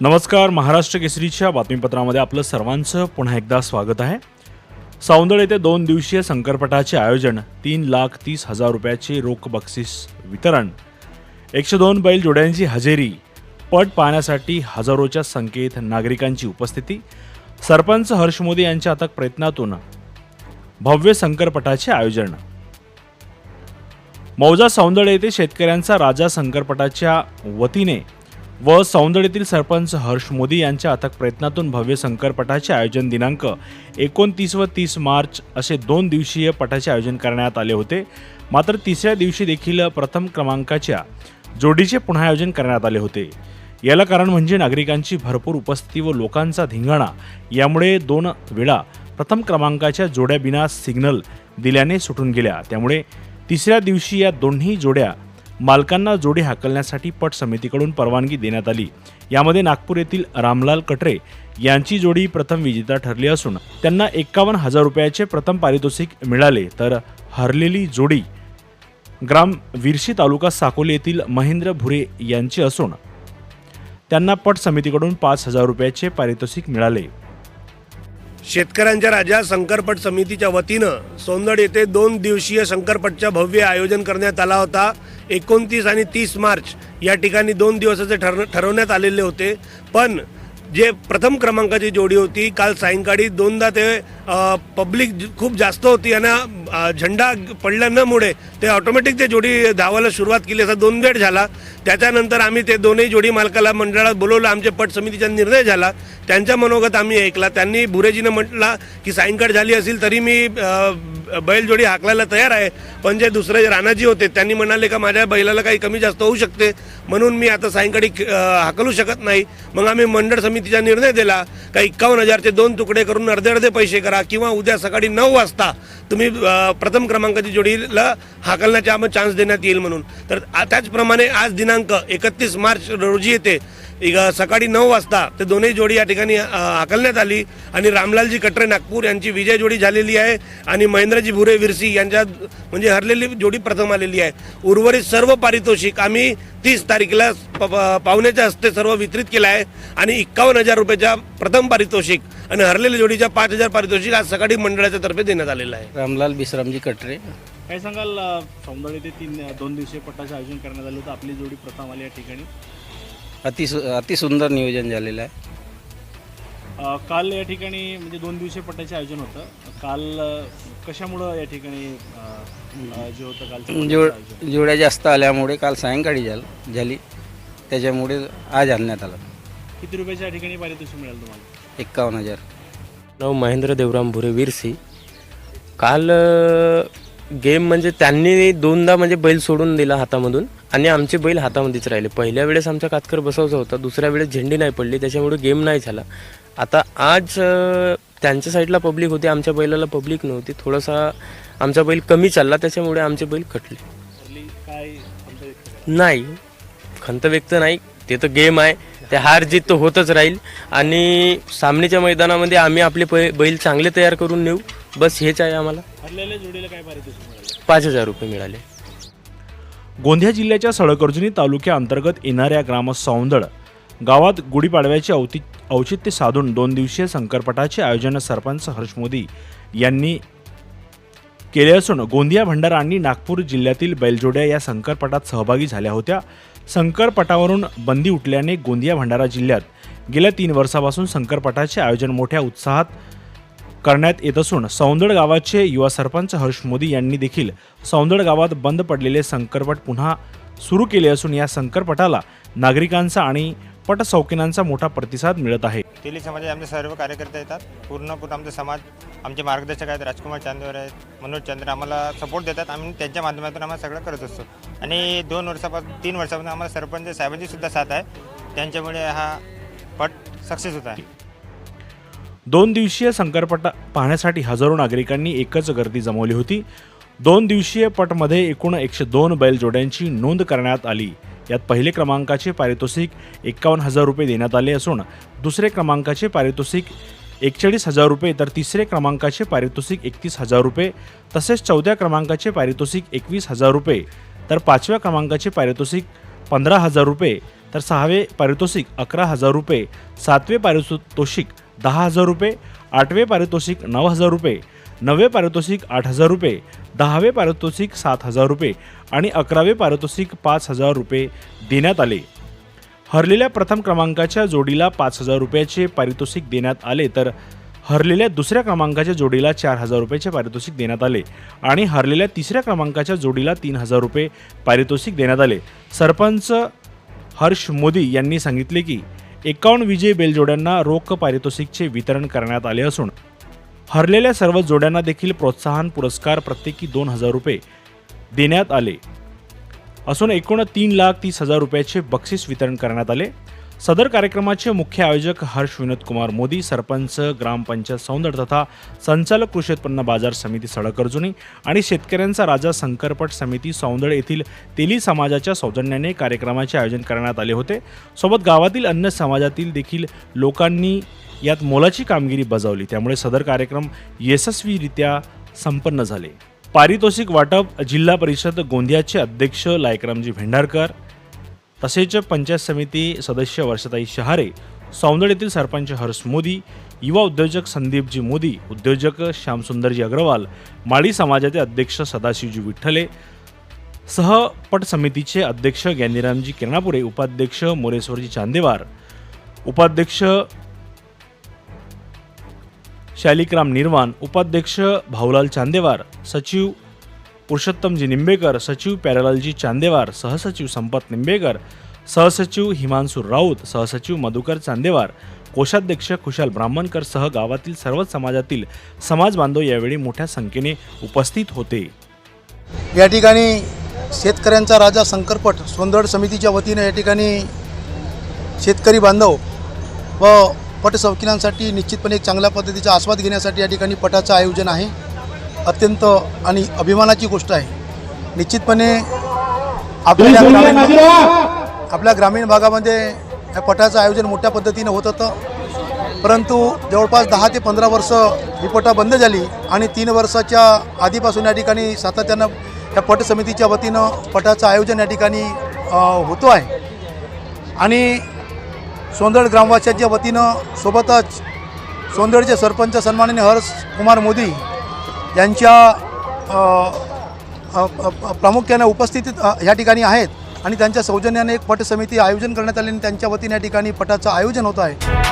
नमस्कार महाराष्ट्र केसरीच्या बातमीपत्रामध्ये आपलं सर्वांचं पुन्हा एकदा स्वागत आहे. सौंदळ येथे दोन दिवसीय संकरपटाचे आयोजन तीन लाख तीस हजार रुपयाचे रोख बक्षीस वितरण एकशे दोन बैल जोड्यांची हजेरी पट पाहण्यासाठी हजारोच्या संख्येत नागरिकांची उपस्थिती सरपंच हर्ष मोदी यांच्या अथक प्रयत्नातून भव्य संकरपटाचे आयोजन. मौजा सौंदड येथे शेतकऱ्यांचा राजा संकरपटाच्या वतीने व सौंदळेतील सरपंच हर्ष मोदी यांच्या अथक प्रयत्नातून भव्य संकरपटाचे आयोजन दिनांक एकोणतीस व तीस मार्च असे दोन दिवसीय पटाचे आयोजन करण्यात आले होते. मात्र तिसऱ्या दिवशी देखील प्रथम क्रमांकाच्या जोडीचे पुन्हा आयोजन करण्यात आले होते. याला कारण म्हणजे नागरिकांची भरपूर उपस्थिती व लोकांचा धिंगाणा. यामुळे दोन वेळा प्रथम क्रमांकाच्या जोड्या बिना सिग्नल दिल्याने सुटून गेल्या. त्यामुळे तिसऱ्या दिवशी या दोन्ही जोड्या मालकांना जोडी हाकलण्यासाठी पट समितीकडून परवानगी देण्यात आली. यामध्ये नागपूर येथील रामलाल कटरे यांची जोडी प्रथम विजेता ठरली असून त्यांना एक्कावन्न हजार रुपयाचे प्रथम पारितोषिक मिळाले. तर हरलेली जोडी ग्राम विरशी तालुका साकोली येथील महेंद्र भुरे यांची असून त्यांना पट समितीकडून पाच हजार रुपयाचे पारितोषिक मिळाले. शेतकऱ्यांच्या राजा शंकरपट समितीच्या वतीनं सोनड येथे दोन दिवसीय शंकरपटच्या भव्य आयोजन करण्यात आला होता. एकोणतीस आणि तीस मार्च या ठिकाणी दोन दिवसाचे ठर ठरवण्यात आलेले होते. पण जे प्रथम क्रमांकाची जोडी होती काल सायंकाळी दोनदा ते पब्लिक खूप जास्त होती आणि अ, झेंडा पडल्यामुळे ते ऑटोमॅटिक ते जोडी धावायला सुरुवात केली. असा दोन वेळ झाला. त्याच्यानंतर आम्ही ते दोन्ही जोडी मालकाला मंडळात बोलवलं. आमचे पट समितीचा निर्णय झाला. त्यांच्या मनोगत आम्ही ऐकला. त्यांनी भुरेजीनं म्हटला की सायंकाळ झाली असेल तरी मी बैलजोडी हाकलायला तयार आहे. पण जे दुसरे राणाजी होते त्यांनी म्हणाले का माझ्या बैलाला काही कमी जास्त होऊ शकते. म्हणून मी आता सायंकाळी हाकलू शकत नाही. मग आम्ही मंडळ समितीचा निर्णय दिला का एक्कावन्न हजारचे दोन तुकडे करून अर्धे अर्धे पैसे करा किंवा उद्या सकाळी नऊ वाजता तुम्ही प्रथम क्रमांकाची जोडीला हाकलण्याचे आम्हाला चान्स देण्यात येईल म्हणून. तर त्याचप्रमाणे आज दिनांक एकतीस मार्च रोजी येते. सकाळी नऊ वाजता ते दोन्ही जोडी या ठिकाणी हाकलण्यात आली आणि रामलालजी कटरे नागपूर यांची विजय जोडी झालेली आहे आणि महेंद्रजी भुरे विरसी यांच्या म्हणजे हरलेली जोडी प्रथम आलेली आहे उर्वरित सर्व पारितोषिक आम्ही तीस तारखेला पाहुण्याच्या हस्ते सर्व वितरित केलं आहे आणि एक्कावन्न हजार रुपयाच्या प्रथम पारितोषिक आणि हरलेल्या जोडीच्या पाच हजार पारितोषिक आज सकाळी मंडळाच्या तर्फे देण्यात आलेलं आहे रामलाल बिश्रामजी कटरे काय सांगाल अ, सौंदळ येथे तीन दोन दिवसीय पटाचे आयोजन करण्यात आलं होतं आपली जोडी प्रथम आली या ठिकाणी अति अतिसुंदर नियोजन झालेलं आहे. अ, काल या ठिकाणी म्हणजे दोन दिवसीय पटाचे आयोजन होतं. काल अ, कशामुळं या ठिकाणी अ, अ, जे होतं कालचं जोड आयोजन? जोड्या जास्त आल्यामुळे काल सायंकाळी झाल झाली. त्याच्यामुळे आज आणण्यात आलं. किती रुपयाच्या या ठिकाणी पारितोषिक मिळालं तुम्हाला? एक्कावन्न हजार. नाव महेंद्र देवराम भुरे विरसी. काल अ, गेम म्हणजे त्यांनी दोनदा म्हणजे बैल सोडून दिला हातामधून आणि आमचे बैल हातामध्येच राहिले. पहिल्या वेळेस आमचा कातकर बसवायचा होता दुसऱ्या वेळेस झेंडी नाही पडली त्याच्यामुळे गेम नाही झाला. आता आज त्यांच्या साईडला पब्लिक होती आमच्या बैलाला पब्लिक नव्हती. थोडासा आमचा बैल कमी चालला त्याच्यामुळे आमचे बैल कटले. नाही खंत व्यक्त नाही. ते तर गेम आहे. ते हार जीत तर होतच राहील. आणि सामनेच्या मैदानामध्ये आम्ही आपले पै बैल चांगले तयार करून नेऊ. बस हेच आहे आम्हाला. हरलेल्या जोडीला काय पारितोषिक मिळालं? पाच हजार रुपये मिळाले. गोंदिया जिल्ह्याच्या सळकर्जुनी तालुक्याअंतर्गत येणाऱ्या ग्राम सौंदळ गावात गुढीपाडव्याचे औति औचित्य साधून दोन दिवसीय संकरपटाचे आयोजन सरपंच हर्ष मोदी यांनी केले असून गोंदिया भंडारा आणि नागपूर जिल्ह्यातील बैलजोड्या या संकरपटात सहभागी झाल्या होत्या. संकरपटावरून बंदी उठल्याने गोंदिया भंडारा जिल्ह्यात गेल्या तीन वर्षापासून संकरपटाचे आयोजन मोठ्या उत्साहात करण्यात येत असून सौंदड गावाचे युवा सरपंच हर्ष मोदी यांनी देखील सौंदड गावात बंद पडलेले संकरपट पुन्हा सुरू केले असून या संकरपटाला नागरिकांचा आणि पटसौकिनांचा मोठा प्रतिसाद मिळत आहे. तेली समाजात आमचे सर्व कार्यकर्ते येतात. पूर्ण पूर्ण आमचा समाज आमचे मार्गदर्शक आहेत राजकुमार चांदेवर आहेत मनोज चंद्र आम्हाला सपोर्ट देतात. आम्ही त्यांच्या माध्यमातून आम्हाला सगळं करत असतो. आणि दोन वर्षापासून तीन वर्षापासून आम्हाला सरपंच साहेबांची सुद्धा साथ आहे. त्यांच्यामुळे हा पट सक्सेस होत आहे. दोन दिवसीय संकरपट पाहण्यासाठी हजारो नागरिकांनी एकच गर्दी जमवली होती. दोन दिवसीय पटमध्ये एकूण एकशे दोन बैलजोड्यांची नोंद करण्यात आली. यात पहिले क्रमांकाचे पारितोषिक एक्कावन्न हजार रुपये देण्यात आले असून दुसरे क्रमांकाचे पारितोषिक एकचाळीस हजार रुपये तर तिसरे क्रमांकाचे पारितोषिक एकतीस हजार रुपये तसेच चौथ्या क्रमांकाचे पारितोषिक एकवीस हजार रुपये तर पाचव्या क्रमांकाचे पारितोषिक पंधरा हजार रुपये तर सहावे पारितोषिक अकरा हजार रुपये सातवे पारितोषिक दहा हजार रुपये आठवे पारितोषिक नऊ हजार रुपये नववे पारितोषिक आठ हजार रुपये दहावे पारितोषिक सात हजार रुपये आणि अकरावे पारितोषिक पाच हजार रुपये देण्यात आले. हरलेल्या प्रथम क्रमांकाच्या जोडीला पाच हजार रुपयाचे पारितोषिक देण्यात आले तर हरलेल्या दुसऱ्या क्रमांकाच्या जोडीला चार हजार रुपयाचे पारितोषिक देण्यात आले आणि हरलेल्या तिसऱ्या क्रमांकाच्या जोडीला तीन हजार रुपये पारितोषिक देण्यात आले. सरपंच हर्ष मोदी यांनी सांगितले की एकावन्न विजयी बेलजोड्यांना रोख पारितोषिकचे वितरण करण्यात आले असून हरलेल्या सर्व जोड्यांना देखील प्रोत्साहन पुरस्कार प्रत्येकी दोन हजार रुपये देण्यात आले. असून एकूण तीन लाख तीस हजार रुपयाचे बक्षीस वितरण करण्यात आले. सदर कार्यक्रमाचे मुख्य आयोजक हर्ष विनोद कुमार मोदी सरपंच ग्रामपंचायत सौंदर्य तथा संचालक कृषी उत्पन्न बाजार समिती सडक अर्जुनी आणि शेतकऱ्यांचा राजा संकरपट समिती सौंदर येथील तेली समाजाच्या सौजन्याने कार्यक्रमाचे आयोजन करण्यात आले होते. सोबत गावातील अन्य समाजातील देखील लोकांनी यात मोलाची कामगिरी बजावली. त्यामुळे सदर कार्यक्रम यशस्वीरित्या संपन्न झाले. पारितोषिक वाटप जिल्हा परिषद गोंदियाचे अध्यक्ष लायकरामजी भेंडारकर तसेच पंचायत समिती सदस्य वर्षताई शहारे सौंदड येथील सरपंच हर्ष मोदी युवा उद्योजक संदीपजी मोदी उद्योजक श्यामसुंदरजी अग्रवाल माळी समाजाचे अध्यक्ष सदाशिवजी विठ्ठले सहपट समितीचे अध्यक्ष ज्ञानीरामजी किरणापुरे उपाध्यक्ष मोरेश्वरजी चांदेवार उपाध्यक्ष शालिकराम निर्वाण उपाध्यक्ष भाऊलाल चांदेवार सचिव पुरुषोत्तमजी निंबेकर सचिव प्यारेलालजी चांदेवार सहसचिव संपत निंबेकर सहसचिव हिमांशू राऊत सहसचिव मधुकर चांदेवार कोषाध्यक्ष खुशाल ब्राह्मणकर सह गावातील सर्वच समाजातील समाज बांधव यावेळी मोठ्या संख्येने उपस्थित होते. या ठिकाणी शेतकऱ्यांचा राजा संकरपट सोंदड समितीच्या वतीनं या ठिकाणी शेतकरी बांधव व पटसौकिनांसाठी निश्चितपणे एक चांगल्या पद्धतीचा आस्वाद घेण्यासाठी या ठिकाणी पटाचं आयोजन आहे. अत्यंत आणि अभिमानाची गोष्ट आहे. निश्चितपणे आपल्या ग्रामीण आपल्या ग्रामीण भागामध्ये या पटाचं आयोजन मोठ्या पद्धतीनं होत होतं. परंतु जवळपास दहा ते पंधरा वर्ष ही पटा बंद झाली आणि तीन वर्षाच्या आधीपासून या ठिकाणी सातत्यानं या पट समितीच्या वतीनं पटाचं आयोजन या ठिकाणी होतो आहे. आणि सोंदड ग्रामवासियांच्या वतीनं सोबतच सोंदडचे सरपंच सन्माननीय हर्ष कुमार मोदी यांच्या प्रामुख्याने उपस्थितीत या ठिकाणी आहेत आणि त्यांच्या सौजन्याने एक पट समिती आयोजन करण्यात आले आणि त्यांच्या वतीने या ठिकाणी पटाचं आयोजन होत आहे.